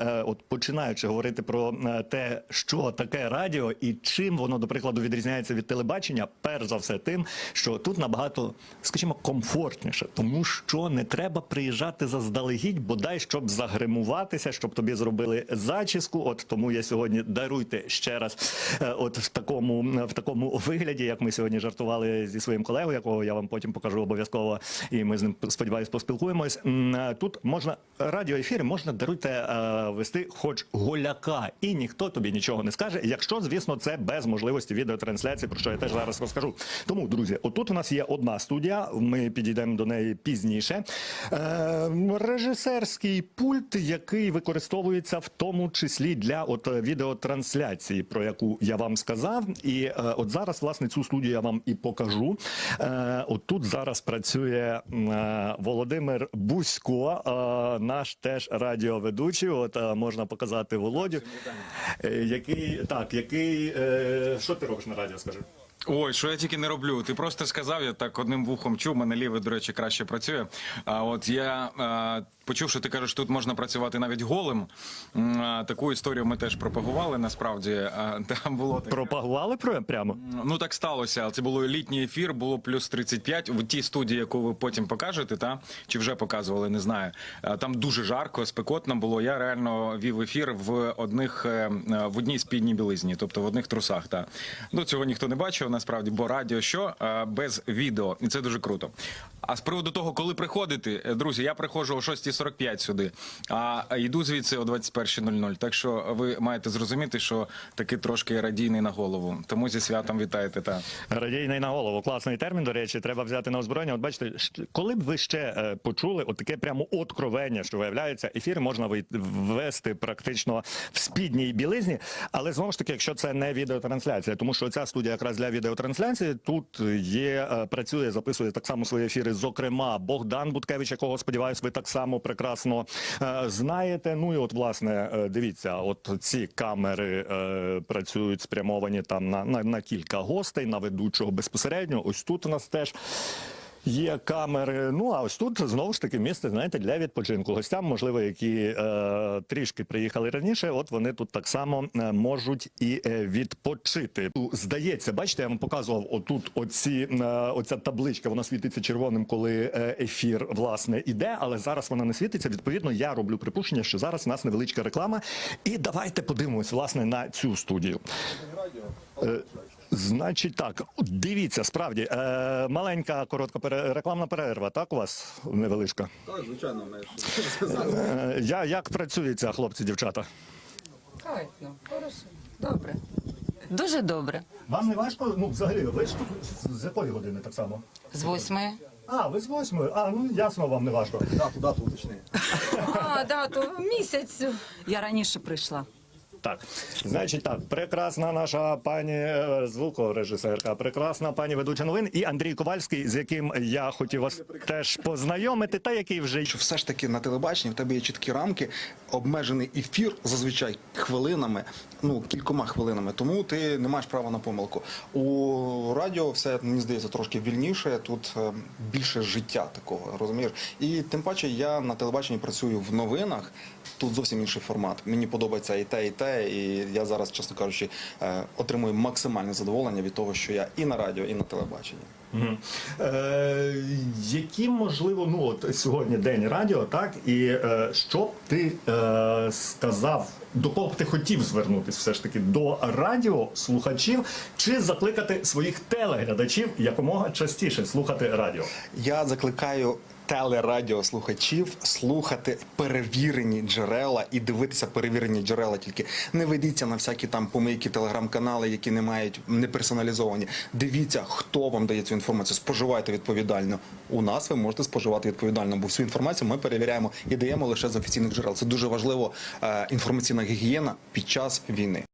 е, от починаючи говорити про е, те, що таке радіо і чим воно, до прикладу, відрізняється від телебачення, перш за все, тим, що тут набагато, скажімо, комфортніше, тому що не треба приїжджати заздалегідь, бодай щоб загримуватися, щоб тобі зробили зачіску. От тому я сьогодні даруйте ще раз, е, от в такому в такому вигляді, як ми сьогодні жартували зі своїм колегою, якого я вам потім покажу обов'язково, і ми з ним сподіваюсь поспілкуємось. Тут можна радіоефіри, можна даруйте вести хоч голяка, і ніхто тобі нічого не скаже, якщо звісно це без можливості відеотрансляції, про що я теж зараз розкажу. Тому, друзі, отут у нас є одна студія. Ми підійдемо до неї пізніше. Е, режисерський пульт, який використовується в тому числі для от відеотрансляції, про яку я вам сказав. І е, от зараз власне цю студію я вам і покажу. Е, от зараз працює е, Володимир Бузько, е, наш теж радіоведучий. От е, можна показати Володю, е, який так, який е, що ти робиш на радіо? Скажи. Ой, що я тільки не роблю. Ти просто сказав, я так одним вухом чув, мене ліве, до речі, краще працює. А от я а, почув, що ти кажеш, тут можна працювати навіть голим. А, Таку історію ми теж пропагували. Насправді А, там було таке. Пропагували про прямо? Ну так сталося. Це було літній ефір, було плюс 35. В тій студії, яку ви потім покажете, та чи вже показували, не знаю. А, Там дуже жарко, спекотно було. Я реально вів ефір в одних е, в одній спідній білизні, тобто в одних трусах. Та ну цього ніхто не бачив насправді, бо радіо що без відео, і це дуже круто. А з приводу того, коли приходити, е, друзі, я приходжу о 6.45 сюди, а йду звідси о 21.00. Так що ви маєте зрозуміти, що таки трошки радійний на голову. Тому зі святом вітаєте. Та Радійний на голову. Класний термін, до речі, треба взяти на озброєння. От бачите, коли б ви ще е, почули от таке прямо откровення, що виявляється, ефір можна ввести практично в спідній білизні. Але знову ж таки, якщо це не відеотрансляція, тому що ця студія якраз для відеотрансляції тут є, е, працює, записує так само свої ефіри. Зокрема, Богдан Буткевич, якого сподіваюсь, ви так само прекрасно е, знаєте. Ну і от власне е, дивіться, от ці камери працюють спрямовані там на, на, на кілька гостей, на ведучого безпосередньо. Ось тут у нас теж. Є камери. Ну а ось тут знову ж таки місце знаєте для відпочинку. Гостям, можливо, які е, трішки приїхали раніше. От вони тут так само е, можуть і е, відпочити. Ну, Здається, бачите, я вам показував отут. Оці е, оця табличка. Вона світиться червоним, коли е, ефір власне іде, але зараз вона не світиться. Відповідно, я роблю припущення, що зараз у нас невеличка реклама. І давайте подивимось власне на цю студію. Е, Значить, так, дивіться, справді е, маленька коротка пере- рекламна перерва. Так у вас невеличка. Так, звичайно, ми Е, я як працюється, хлопці, дівчата? Кайфно, хорошо. Добре. Дуже добре. Вам не важко? Ну, взагалі, ви ж з якої години так само? З восьми. А, ви з восьмої. А, ну ясно, вам не важко. дату, дату уточни. А, да, то місяць. Я раніше прийшла. Так, значить так, прекрасна наша пані е, звукорежисерка, прекрасна пані ведуча новин і Андрій Ковальський, з яким я хотів вас теж познайомити, та який вже Що все ж таки на телебаченні в тебе є чіткі рамки, обмежений ефір зазвичай хвилинами, ну кількома хвилинами. Тому ти не маєш права на помилку. У радіо все мені здається трошки вільніше. Тут е, більше життя такого, розумієш? І тим паче я на телебаченні працюю в новинах. Тут зовсім інший формат. Мені подобається і те, і те. І я зараз, чесно кажучи, е, отримую максимальне задоволення від того, що я і на радіо, і на телебаченні. Мгм. Е, які можливо, ну от сьогодні день радіо, так і е, що б ти е, сказав, до кого б ти хотів звернутися все ж таки до радіослухачів, чи закликати своїх телеглядачів якомога частіше слухати радіо? Я закликаю телерадіослухачів слухати перевірені джерела і дивитися перевірені джерела. Тільки не ведіться на всякі там помийки, телеграм-канали, які не мають не персоналізовані. Дивіться, хто вам дає цю інформацію. Споживайте відповідально. У нас ви можете споживати відповідально, бо всю інформацію ми перевіряємо і даємо лише з офіційних джерел. Це дуже важливо. е, Інформаційна гігієна під час війни.